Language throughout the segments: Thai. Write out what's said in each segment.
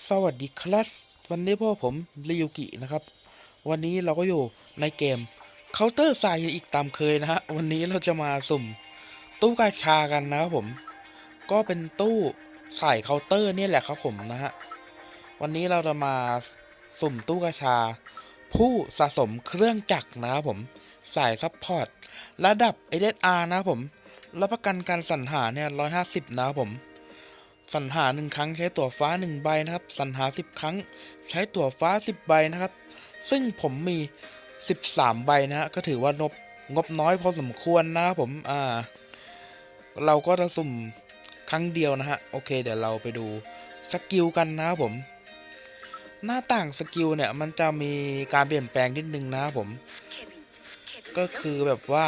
สวัสดีครับวันนี้พวกผมริยุกินะครับ วันนี้เราก็อยู่ในเกมเคาน์เตอร์ไซอีกตามเคยนะฮะวันนี้เราจะมาสุ่ม ตู้กาชากันนะครับผม ก็เป็นตู้ใส่เคาน์เตอร์นี่แหละครับผมนะฮะวันนี้เราจะมาสุ่มตู้กาชา ผู้สะสมเครื่องจักรนะครับผมสายซัพพอร์ตระดับ SSR นะครับผมรับประกันการสรรหาเนี่ย150 นะครับผม สรรหาหนึ่งครั้งใช้ตั๋วฟ้าหนึ่งใบนะครับสรรหาสิบครั้ง ใช้ตั๋วฟ้าสิบใบนะครับ ซึ่งผมมีสิบสามใบนะฮะก็ถือว่างบงบน้อยพอสมควรนะครับผมอ่าเราก็จะสุ่มครั้งเดียวนะฮะโอเค เดี๋ยวเราไปดูสกิลกันนะครับผม หน้าต่างสกิลเนี่ยมันจะมีการเปลี่ยนแปลงนิดนึงนะครับผม ก็คือแบบว่า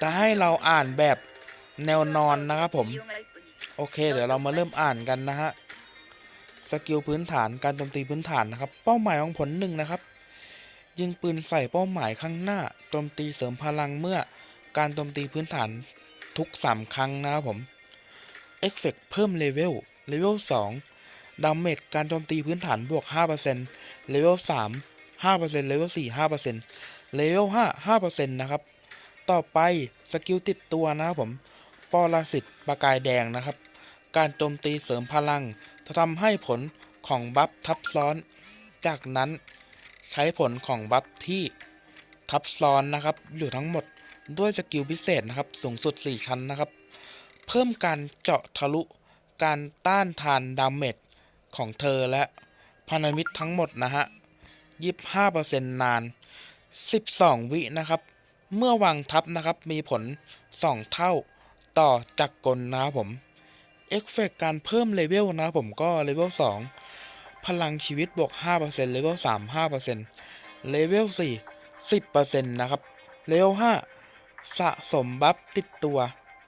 จะให้เราอ่านแบบแนวนอนนะครับผม โอเค เดี๋ยวเรามาเริ่มอ่านกันนะฮะ สกิลพื้นฐานการโจมตีพื้นฐานนะครับ เป้าหมายของผลหนึ่งนะครับ ยิงปืนใส่เป้าหมายข้างหน้าโจมตีเสริมพลังเมื่อการโจมตีพื้นฐานทุก 3 ครั้งนะครับผมเอฟเฟกเพิ่มเลเวลเลเวล2ดาเมจการโจมตีพื้นฐานบวก 5%เลเวล3 5%เลเวล4 5%เลเวล5 5%นะครับ ต่อไปสกิลติดตัวนะครับผม ปรสิตประกายแดงนะครับ การโจมตีเสริมพลัง จะทำให้ผลของบัฟทับซ้อน จากนั้นใช้ผลของบัฟที่ทับซ้อนนะครับ อยู่ทั้งหมดด้วยสกิลพิเศษนะครับ สูงสุด 4 ชั้นนะครับ เพิ่มการเจาะทะลุ การต้านทานดาเมจของเธอและพันธมิตรทั้งหมดนะฮะ 25%นาน 12 วินะครับ เมื่อวางทับนะครับ มีผล 2 เท่า ต่อจักรกลนะครับผมเอฟเฟกการเพิ่มเลเวลนะครับผมก็เลเวล2 พลังชีวิตบวก 5%เลเวล3 5%เลเวล4 10%นะครับเลเวล5สะสมบัฟติดตัว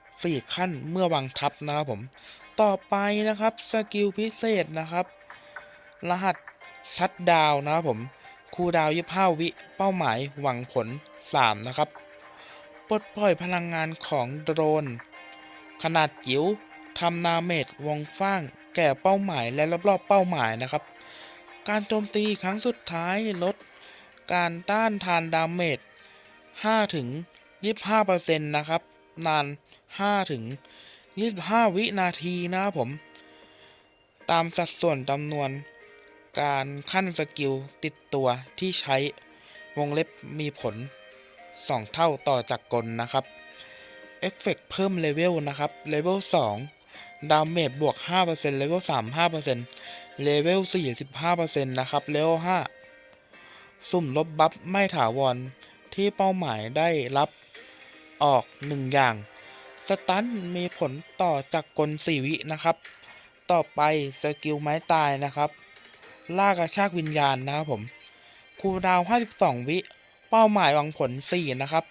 4 ขั้นเมื่อวางทับนะครับผม ต่อไปนะครับสกิลพิเศษนะครับ รหัสชัดดาวนะครับผมคูดาวน์25วิ เป้าหมายหวังผล 3 นะครับ ปลดปล่อยพลังงานของโดรน ขนาดจิ๋วทำนาเมจวงฟ้าง แก่เป้าหมายและรอบๆเป้าหมายนะครับ การโจมตีครั้งสุดท้ายลด การต้านทานดาเมจ5ถึง25%นะครับ นาน5ถึง25 วินาทีนะครับผม ตามสัดส่วนจำนวนการขั้นสกิลติดตัวที่ใช้วงเล็บมีผล 2 เท่าต่อจากกลนะครับ เอฟเฟกเพิ่มเลเวลนะครับเลเวล2ดาเมจบวก5%เลเวล3 5%เลเวล4 15%นะครับเลเวล5สุ่มลบบัฟไม่ถาวรที่เป้าหมายได้รับออก 1 อย่าง สตันมีผลต่อจากกล4วินะครับ ต่อไปสกิลไม้ตายนะครับล่ากระชากวิญญาณนะครับผมคูดาว 52 วิ เป้าหมายหวังผล 4 นะครับ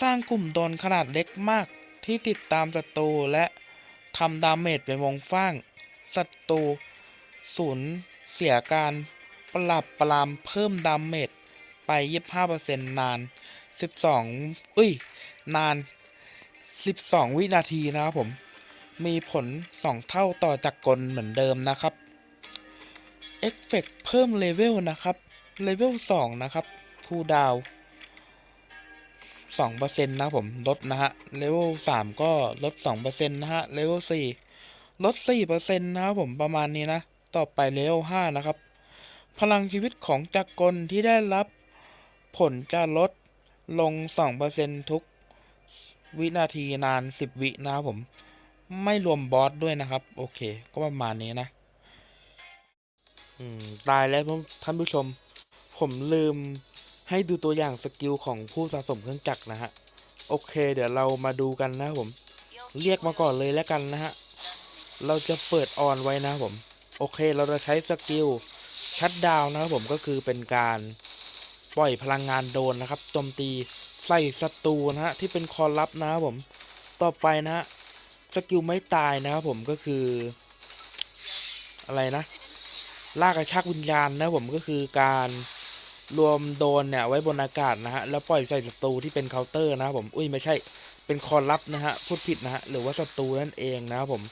สร้างกลุ่มโดนขนาดเล็กมากที่ติดตามศัตรูและทำดาเมจเป็นวงฟ้างศัตรูสูญเสียการปรับปรามเพิ่มดาเมจไป 25%นาน 12 อุ้ย นาน 12 วินาทีนะครับผม มีผล 2 เท่าต่อจากกลเหมือนเดิมนะครับเอฟเฟกเพิ่มเลเวลนะครับ เลเวล 2 นะครับคูดาว น์สองเปอร์เซ็นต์นะผมลดนะฮะเลเวลสามก็ลดสองเปอร์เซ็นต์นะฮะเลเวลสี่ลดสี่เปอร์เซ็นต์นะครับผมประมาณนี้นะ ต่อไปเลเวลห้านะครับ พลังชีวิตของจักรกลที่ได้รับผลจะลดลงสองเปอร์เซ็นต์ทุกวินาทีนานสิบวินะครับผม ไม่รวมบอสด้วยนะครับ โอเค ก็ประมาณนี้นะตายแล้วท่านผู้ชม ผมลืม ให้ดูตัวอย่างสกิลของผู้สะสมเครื่องจักรนะฮะ โอเค เดี๋ยวเรามาดูกันนะผม เรียกมาก่อนเลยแล้วกันนะฮะ เราจะเปิดออนไว้นะผม โอเค เราจะใช้สกิลชัดดาวนะครับผมก็คือเป็นการปล่อยพลังงานโดนนะครับโจมตีใส่ศัตรูนะฮะที่เป็นคอลับนะครับผม ต่อไปนะฮะสกิลไม่ตายนะครับผมก็คือ อะไรนะลากกระชากวิญญาณนะผมก็คือการ รวมโดนเนี่ยไว้บนอากาศนะฮะแล้วปล่อยใส่ศัตรูที่เป็นเคาน์เตอร์นะครับผมอุ้ยไม่ใช่เป็นคอลับนะฮะพูดผิดนะฮะหรือว่าศัตรูนั่นเองนะครับผม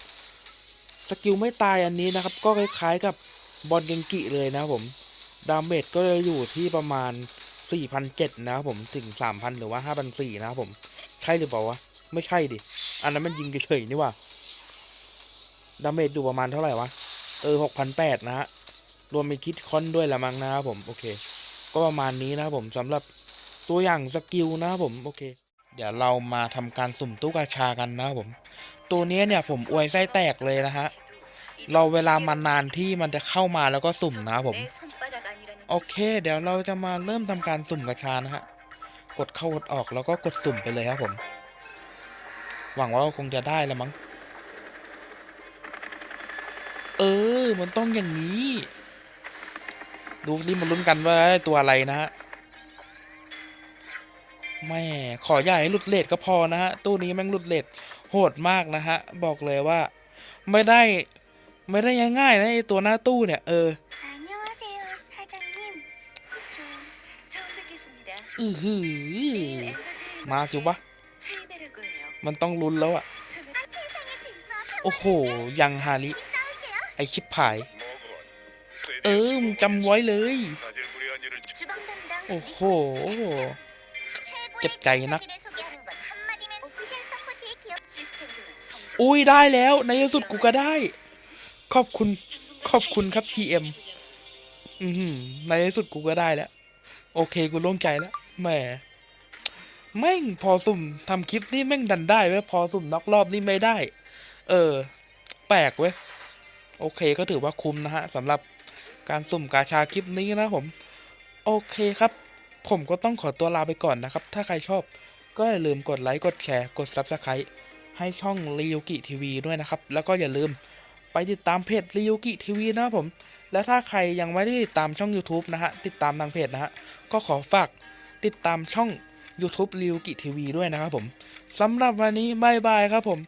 สกิลไม่ตายอันนี้นะครับ ก็คล้ายๆกับบอลเกงกิเลยนะครับผมดาเมจก็จะอยู่ที่ประมาณ4,700นะครับผมถึง 3,000 หรือว่า5,400นะครับผม ใช่หรือเปล่าวะ ไม่ใช่ดิ อันนั้นมันยิงเฉยๆนี่ว่าดาเมจอยู่ประมาณเท่าไหร่วะ เออ 6,800 นะฮะ รวมมีคิดคอนด้วยละมั้งนะครับผม โอเค ก็ประมาณนี้นะครับผมสำหรับตัวอย่างสกิลนะครับผมโอเค เดี๋ยวเรามาทำการสุ่มตู้กาชากันนะครับผม ตัวนี้เนี่ยผมอวยไส้แตกเลยนะฮะเราเวลามานานที่มันจะเข้ามาแล้วก็สุ่มนะครับผม โอเค เดี๋ยวเราจะมาเริ่มทำการสุ่มกระชานะฮะกดเข้ากดออกแล้วก็กดสุ่มไปเลยครับผม หวังว่าคงจะได้ล้วมั้งเออ มันต้องอย่างนี้ ดูซิมาลุ้นกันว่าตัวอะไรนะฮะแม่ขออย่ให้หลุดเลทก็พอนะฮะตู้นี้แม่งหลุดเลทโหดมากนะฮะบอกเลยว่า ไม่ได้ไม่ได้ง่ายๆนะไอตัวหน้าตู้เนี่ยเอออมาสิวะมันต้องลุ้นแล้วอะโอ้โห ยังฮาริไอชิบหาย เออมจำไว้เลย โอ้โห เจ็บใจนัก อุ้ยได้แล้ว ในที่สุดกูก็ได้ ขอบคุณ ขอบคุณครับ TM อืมในที่สุดกูก็ได้แล้ว โอเคกูโล่งใจแล้ว แหม แม่งพอสุ่มทำคลิปนี่แม่งดันได้เว้ย พอสุ่มนอกรอบนี่ไม่ได้ เออ แปลกเว้ย โอเคก็ถือว่าคุ้มนะฮะสำหรับ การสุ่มกาชาคลิปนี้นะผม โอเคครับ ผมก็ต้องขอตัวลาไปก่อนนะครับ ถ้าใครชอบก็อย่าลืมกดไลค์ กดแชร์ กด Subscribe ให้ช่องรี u กิทีวีด้วยนะครับ แล้วก็อย่าลืมไปติดตามเพจรี u กิทีวีนะผม และถ้าใครยังไม่ได้ติดตามช่อง YouTube นะฮะ ติดตามทางเพจนะฮะ ก็ขอฝากติดตามช่อง YouTube รี u กิทีวีด้วยนะครับผมสำหรับวันนี้บายบายครับผม